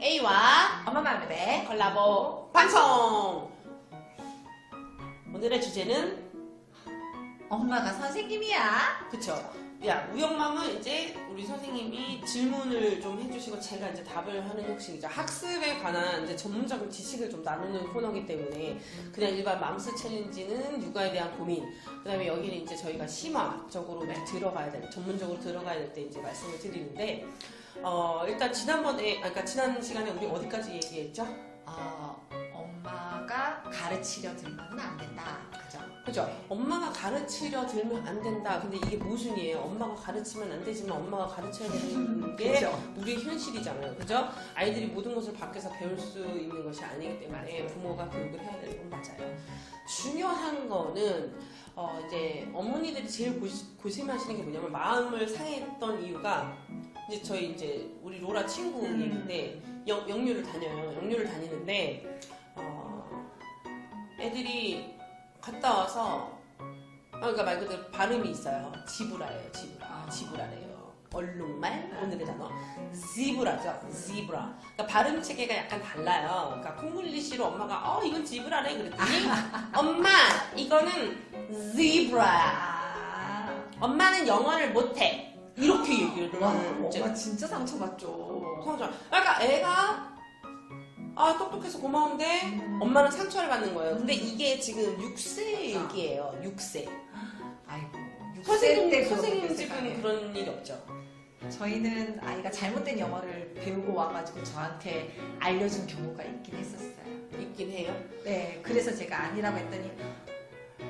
A와 엄마 마음에 콜라보 방송! 오늘의 주제는 엄마가 선생님이야. 그쵸. 야, 우영맘은 이제 우리 선생님이 질문을 좀 해주시고 제가 이제 답을 하는 형식이죠. 학습에 관한 이제 전문적인 지식을 좀 나누는 코너이기 때문에 그냥 일반 맘스 챌린지는 육아에 대한 고민, 그 다음에 여기는 이제 저희가 심화적으로 이제 들어가야 될, 전문적으로 들어가야 될 때 이제 말씀을 드리는데, 어, 일단 지난번에, 아까 지난 시간에 우리 어디까지 얘기했죠? 어, 엄마가 가르치려 들면은 안 된다. 그죠? 그죠? 엄마가 가르치려 들면 안 된다. 근데 이게 모순이에요. 엄마가 가르치면 안 되지만 엄마가 가르쳐야 되는 게 그죠? 우리의 현실이잖아요. 그죠? 아이들이 모든 것을 밖에서 배울 수 있는 것이 아니기 때문에 부모가 교육을 해야 되는 건 맞아요. 중요한 거는 어 이제 어머니들이 제일 고심하시는 게 뭐냐면 마음을 상했던 이유가 이제 저희 이제 우리 로라 친구 음. 영, 영유를 다녀요. 영유를 다니는데 어 애들이 갔다 와서 아, 그러니까 말 그대로 발음이 있어요. 지브라예요. 지브라. 아. 지브라래요. 얼룩말 오늘의 단어 지브라죠. 지브라. 그러니까 발음 체계가 약간 달라요. 그러니까 콩글리시로 엄마가 어 이건 지브라래 그랬더니 엄마 이거는 지브라야. 아. 엄마는 영어를 못해. 이렇게 얘기를 와, 이제 엄마 진짜 상처받죠. 상처. 그러니까 애가 아 똑똑해서 고마운데 음. 엄마는 상처를 받는 거예요. 근데 이게 지금 6세 아. 얘기예요. 6세. 아이고. 선생님 때 선생님 그렇게 집은. 그런 일이 없죠. 저희는 아이가 잘못된 영어를 배우고 와가지고 저한테 알려준 경우가 있긴 했었어요. 있긴 해요. 네, 그래서 제가 아니라고 했더니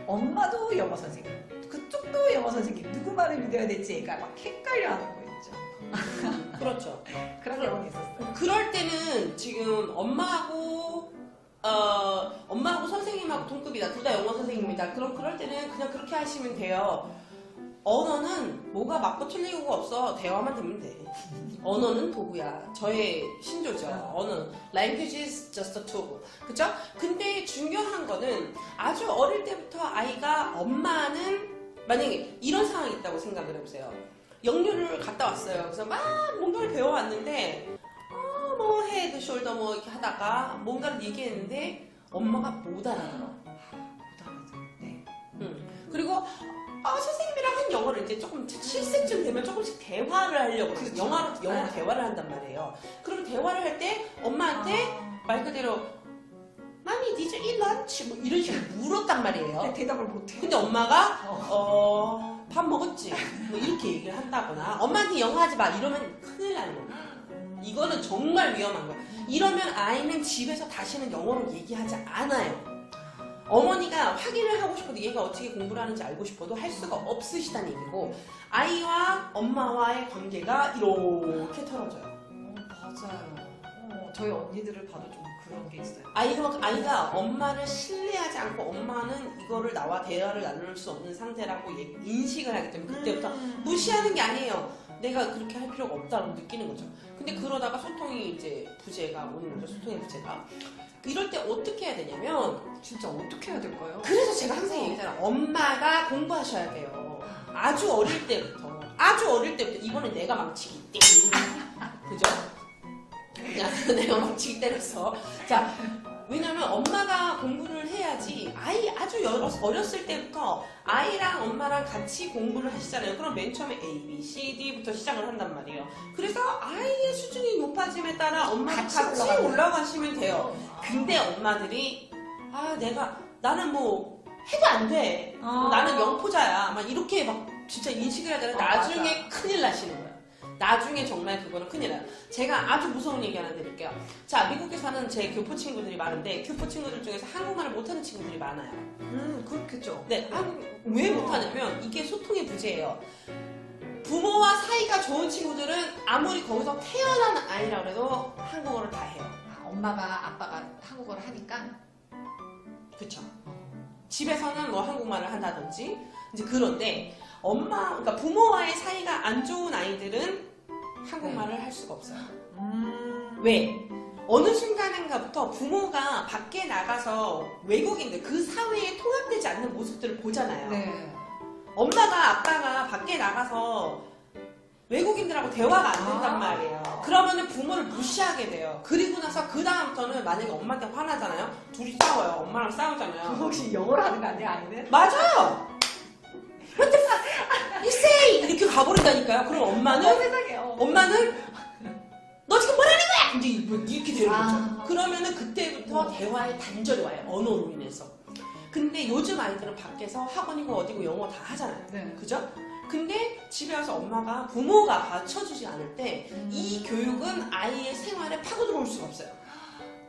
엄마도 영어 선생님, 그쪽도 영어 선생님, 누구 말을 믿어야 될지 애가 막 헷갈려하는 거 있죠. 그렇죠. 그런 경우가 있었어요. 그럴 때는 지금 엄마하고 어 엄마하고 선생님하고 동급이다. 둘 다 영어 선생님이다. 그럼 그럴 때는 그냥 그렇게 하시면 돼요. 언어는 뭐가 맞고 틀리고가 없어. 대화만 되면 돼. 언어는 도구야. 저의 신조죠. 언어. Language is just a tool. 그죠? 근데 중요한 거는 아주 어릴 때부터 아이가 엄마는 만약에 이런 상황이 있다고 생각을 해보세요. 영유를 갔다 왔어요. 그래서 막 뭔가를 배워왔는데 어, 뭐 헤드 숄더 뭐 이렇게 하다가 뭔가를 얘기했는데 엄마가 못 알아들어. 못 알아서. 네. 음. 그리고 아, 선생님이랑 한 영어를 이제 조금 7세쯤 되면 조금씩 대화를 하려고. 그렇죠. 영어로 영어로 네. 대화를 한단 말이에요. 그럼 대화를 할 때 엄마한테 아. 말 그대로 마미 did you eat lunch? 뭐 이런 식으로 물었단 말이에요. 근데 대답을 못해. 근데 엄마가 어. 어밥 먹었지? 뭐 이렇게 얘기를 한다거나 엄마한테 영어 하지 마 이러면 큰일 나는 거야. 이거는 정말 위험한 거야. 이러면 아이는 집에서 다시는 영어로 얘기하지 않아요. 어머니가 확인을 하고 싶어도 얘가 어떻게 공부를 하는지 알고 싶어도 할 수가 없으시다는 얘기고 아이와 엄마와의 관계가 이렇게 털어져요. 어, 맞아요. 어, 저희 언니들을 봐도 좀 그런 게 있어요. 아이가, 아이가 엄마를 신뢰하지 않고 엄마는 이거를 나와 대화를 나눌 수 없는 상태라고 얘- 인식을 하기 때문에 그때부터 음. 무시하는 게 아니에요. 내가 그렇게 할 필요가 없다고 느끼는 거죠. 근데 그러다가 소통이 이제 부재가 오는 거죠. 소통의 부재가. 이럴 때 어떻게 해야 되냐면 진짜 어떻게 해야 될까요? 그래서 제가 항상 얘기하잖아요. 엄마가 공부하셔야 돼요. 아주 어릴 때부터. 아주 어릴 때부터. 이번엔 내가 망치기 띵. 야, 내가 망치기 때렸어. 자, 왜냐면 엄마가 공부를 해야지 아이 아주 여- 어렸을 때부터 아이랑 엄마랑 같이 공부를 하시잖아요. 그럼 맨 처음에 A, B, C, D부터 시작을 한단 말이에요. 그래서 아이의 수준이 높아짐에 따라 엄마가 같이 같이, 올라가시면 돼요. 근데 엄마들이 아 내가 나는 뭐 해도 안 돼. 아. 나는 영포자야. 막 이렇게 막 진짜 인식을 해야 되는 아, 나중에 큰일 나시는 거야. 나중에 정말 그거는 큰일 나요. 제가 아주 무서운 얘기 하나 드릴게요. 자, 미국에 사는 제 교포 친구들이 많은데 교포 친구들 중에서 한국말을 못하는 친구들이 많아요. 음, 그렇겠죠. 네, 한- 왜 못하냐면 이게 소통의 부재예요. 부모와 사이가 좋은 친구들은 아무리 거기서 태어난 아이라 그래도 한국어를 다 해요. 아, 엄마가 아빠가 한국어를 하니까 그쵸? 집에서는 뭐 한국말을 한다든지 이제 그런데 엄마 그러니까 부모와의 사이가 안 좋은 아이들은 한국말을 할 수가 없어요. 음. 왜? 어느 순간인가부터 부모가 밖에 나가서 외국인들 그 사회에 통합되지 않는 모습들을 보잖아요. 네. 엄마가 아빠가 밖에 나가서 외국인들하고 대화가 안 된단 아. 말이에요. 그러면은 그러면 부모를 무시하게 돼요. 그리고 나서 그 다음부터는 만약에 엄마한테 화나잖아요. 둘이 싸워요. 엄마랑 싸우잖아요. 혹시 영어로 하는 거 아니야 아이는? 맞아요. 이렇게 가버린다니까요. 그럼 엄마는 어, 세상에. 어. 엄마는 너 지금 뭐라는 거야? 이제 뭐 이렇게 되는 거죠. 아. 그러면은 그때부터 대화에 단절이 와요. 언어로 인해서. 근데 요즘 아이들은 밖에서 학원이고 어디고 영어 다 하잖아요. 네. 그죠? 근데 집에 와서 엄마가 부모가 받쳐주지 않을 때 이 교육은 아이의 생활에 파고 들어올 수가 없어요.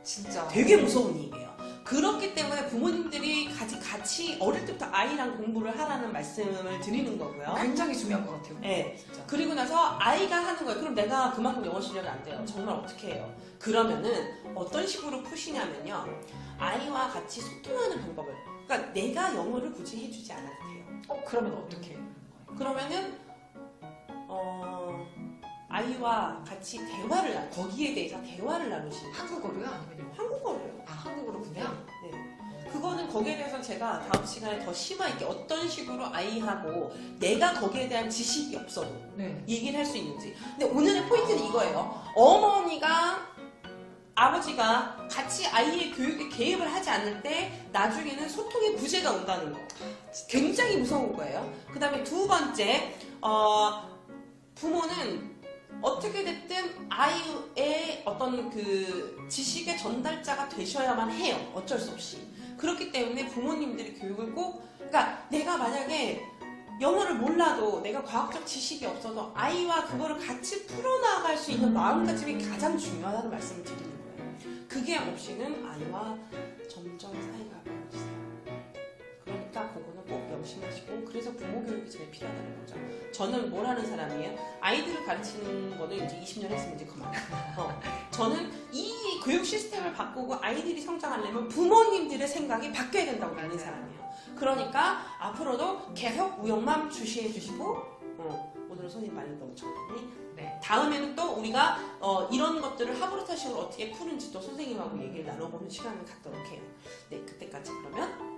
진짜. 되게 무서운 얘기예요. 그렇기 때문에 부모님들이 같이, 같이 어릴 때부터 아이랑 공부를 하라는 말씀을 드리는 거고요. 굉장히 중요한 것 같아요. 네. 진짜. 그리고 나서 아이가 하는 거예요. 그럼 내가 그만큼 영어 실력이 안 돼요. 정말 어떻게 해요? 그러면은 어떤 식으로 푸시냐면요. 아이와 같이 소통하는 방법을. 그러니까 내가 영어를 굳이 해주지 않아도 돼요. 어 그러면 어떻게? 해요? 그러면은 어 아이와 같이 대화를 나 거기에 대해서 대화를 나누시는 거예요. 한국어로요 아니면 영어? 한국어로요. 아 한국어로. 거기에 대해서 제가 다음 시간에 더 심화 있게 어떤 식으로 아이하고 내가 거기에 대한 지식이 없어도 네. 얘기를 할 수 있는지. 근데 오늘의 포인트는 이거예요. 어머니가 아버지가 같이 아이의 교육에 개입을 하지 않을 때 나중에는 소통의 부재가 온다는 거. 굉장히 무서운 거예요. 그 다음에 두 번째, 어, 부모는 어떻게 됐든 아이의 어떤 그 지식의 전달자가 되셔야만 해요. 어쩔 수 없이. 그렇기 때문에 부모님들이 교육을 꼭, 그러니까 내가 만약에 영어를 몰라도 내가 과학적 지식이 없어도 아이와 그거를 같이 풀어나갈 수 있는 마음가짐이 가장 중요하다는 말씀을 드리는 거예요. 그게 없이는 아이와 점점 사이가 멀어지세요. 그러니까 그거는 꼭 명심하시고 그래서 부모 교육이 제일 필요하다는 거죠. 저는 뭘 하는 사람이에요? 아이들을 가르치는 거는 이제 20년 했으면 이제 그만. 어. 저는 이 교육 시스템을 바꾸고 아이들이 성장하려면 부모님들의 생각이 바뀌어야 된다고 믿는 사람이에요. 그러니까 앞으로도 계속 우영맘 주시해 주시고 어, 오늘은 손님 많이 너무 적더니 네. 다음에는 또 우리가 어, 이런 것들을 하브르타식으로 어떻게 푸는지 또 선생님하고 얘기를 나눠보는 시간을 갖도록 해요. 네, 그때까지 그러면